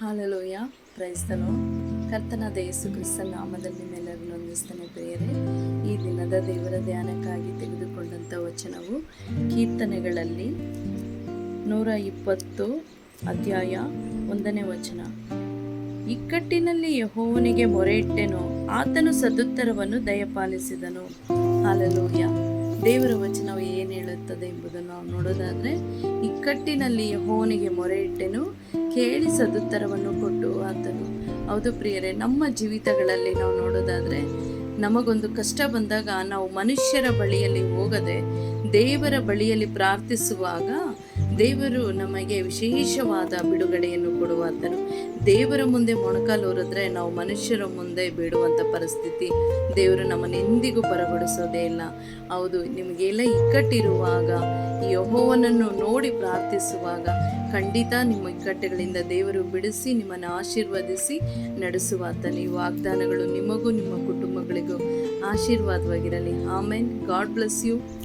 Hallelujah. ಕ್ರೈಸ್ತನು ಕರ್ತನಾದ ಯೇಸು ಕ್ರಿಸ್ತ ನಾಮದಲ್ಲಿ ನಿಮ್ಮೆಲ್ಲರನ್ನು ವಂದಿಸ್ತೇನೆ ಪ್ರಿಯರೇ. ಈ ದಿನದ ದೇವರ ಧ್ಯಾನಕ್ಕಾಗಿ ತೆಗೆದುಕೊಂಡಂಥ ವಚನವು ಕೀರ್ತನೆಗಳಲ್ಲಿ ನೂರ ಇಪ್ಪತ್ತು ಅಧ್ಯಾಯ ಒಂದನೇ ವಚನ. ಇಕ್ಕಟ್ಟಿನಲ್ಲಿ ಯಹೋವನಿಗೆ ಮೊರೆ ಇಟ್ಟೆನು ಆತನು ಸದುತ್ತರವನ್ನು ದಯಪಾಲಿಸಿದನು. ಹಾಲೆಲೂಯ. ದೇವರ ವಚನವು ಏನು ಹೇಳುತ್ತದೆ ಎಂಬುದನ್ನು ನಾವು ನೋಡೋದಾದರೆ ಇಕ್ಕಟ್ಟಿನಲ್ಲಿ ಯಹೋವನಿಗೆ ಮೊರೆ ಇಟ್ಟೆನು ಕೇಳಿ ಸದುತ್ತರವನ್ನು ಕೊಟ್ಟು ಆತನು. ಹೌದು ಪ್ರಿಯರೇ, ನಮ್ಮ ಜೀವಿತಗಳಲ್ಲಿ ನಾವು ನೋಡೋದಾದರೆ, ನಮಗೊಂದು ಕಷ್ಟ ಬಂದಾಗ ನಾವು ಮನುಷ್ಯರ ಬಳಿಯಲ್ಲಿ ಹೋಗದೆ ದೇವರ ಬಳಿಯಲ್ಲಿ ಪ್ರಾರ್ಥಿಸುವಾಗ ದೇವರು ನಮಗೆ ವಿಶೇಷವಾದ ಬಿಡುಗಡೆಯನ್ನು ಕೊಡುವಾತನು. ದೇವರ ಮುಂದೆ ಮೊಣಕಾಲೂರಿದ್ರೆ ನಾವು ಮನುಷ್ಯರ ಮುಂದೆ ಬಿಡುವಂಥ ಪರಿಸ್ಥಿತಿ ದೇವರು ನಮ್ಮನ್ನು ಎಂದಿಗೂ ಪರಗೊಡಿಸೋದೇ ಇಲ್ಲ. ಹೌದು, ನಿಮಗೆಲ್ಲ ಇಕ್ಕಟ್ಟಿರುವಾಗ, ಯಹೋವನನ್ನು ನೋಡಿ ಪ್ರಾರ್ಥಿಸುವಾಗ ಖಂಡಿತ ನಿಮ್ಮ ಇಕ್ಕಟ್ಟುಗಳಿಂದ ದೇವರು ಬಿಡಿಸಿ ನಿಮ್ಮನ್ನು ಆಶೀರ್ವದಿಸಿ ನಡೆಸುವಾತನು ಈ ವಾಗ್ದಾನಗಳು ನಿಮಗೂ ನಿಮ್ಮ ಕುಟುಂಬಗಳಿಗೂ ಆಶೀರ್ವಾದವಾಗಿರಲಿ. ಆಮೇನ್. God bless you.